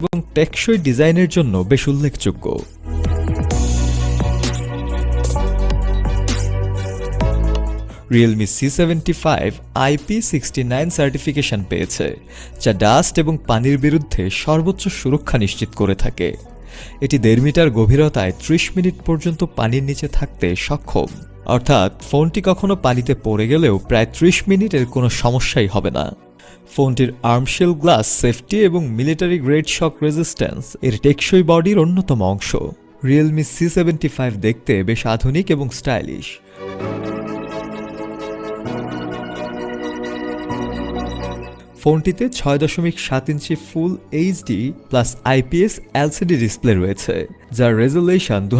এবং টেকসই ডিজাইনের জন্য বেশ উল্লেখযোগ্য। Realme C seventy five IP sixty nine certification পেয়েছে, যা ডাস্ট এবং পানির বিরুদ্ধে সর্বোচ্চ সুরক্ষা নিশ্চিত করে থাকে। এটি দেড় মিটার গভীরতায় ত্রিশ মিনিট পর্যন্ত পানির নিচে থাকতে সক্ষম। অর্থাৎ ফোনটি কখনো পানিতে পড়ে গেলেও প্রায় ত্রিশ মিনিটের কোনো সমস্যাই হবে না। ফোনটির আর্মশেল গ্লাস সেফটি এবং মিলিটারি গ্রেড শক রেজিস্ট্যান্স এর টেকসই বডির অন্যতম অংশ। রিয়েলমি সি সেভেন্টি ফাইভ দেখতে বেশ আধুনিক এবং স্টাইলিশ ফোনটিতে ছয় দশমিক সাত inch full HD plus IPS LCD display রয়েছে যার রেজুলেশন দু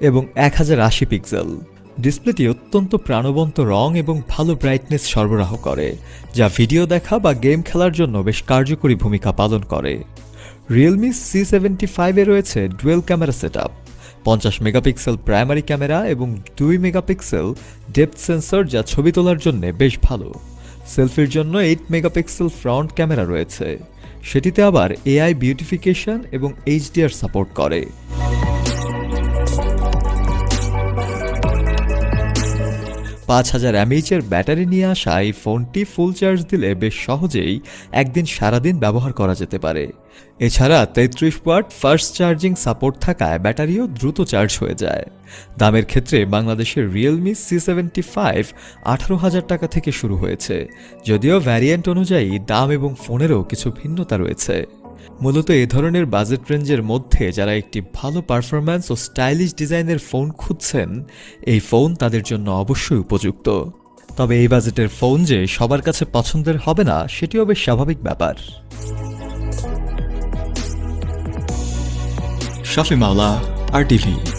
এবং এক হাজার আশি পিক্সেল ডিসপ্লেটি অত্যন্ত প্রাণবন্ত রং এবং ভালো ব্রাইটনেস সরবরাহ করে, যা ভিডিও দেখা বা গেম খেলার জন্য বেশ কার্যকরী ভূমিকা পালন করে। রিয়েলমি সি সেভেন্টি ফাইভে রয়েছে ডুয়েল ক্যামেরা সেট আপ পঞ্চাশ মেগাপিক্সেল প্রাইমারি ক্যামেরা এবং দুই মেগাপিক্সেল ডেপথ সেন্সর যা ছবি তোলার জন্য বেশ ভালো। সেলফির জন্য এইট মেগাপিক্সেল ফ্রন্ট ক্যামেরা রয়েছে। সেটিতে আবার এআই বিউটিফিকেশন এবং এইচডিআর সাপোর্ট করে। পাঁচ হাজার এমএইচের ব্যাটারি নিয়ে আসা এই ফোনটি ফুল চার্জ দিলে বেশ সহজেই একদিন সারাদিন ব্যবহার করা যেতে পারে। এছাড়া তেত্রিশ ওয়াট ফার্স্ট চার্জিং সাপোর্ট থাকায় ব্যাটারিও দ্রুত চার্জ হয়ে যায়। দামের ক্ষেত্রে বাংলাদেশের রিয়েলমি সি সেভেন্টি ফাইভ আঠারো হাজার টাকা থেকে শুরু হয়েছে, যদিও ভ্যারিয়েন্ট অনুযায়ী দাম এবং ফোনেরও কিছু ভিন্নতা রয়েছে। মূলত এ ধরনের বাজেট রেঞ্জের মধ্যে যারা একটি ভালো পারফরম্যান্স ও স্টাইলিশ ডিজাইনের ফোন খুঁজছেন, এই ফোন তাদের জন্য অবশ্যই উপযুক্ত তবে এই বাজেটের ফোন যে সবার কাছে পছন্দের হবে না সেটিও বেশ স্বাভাবিক ব্যাপার শাফি মাওলা আর RTV.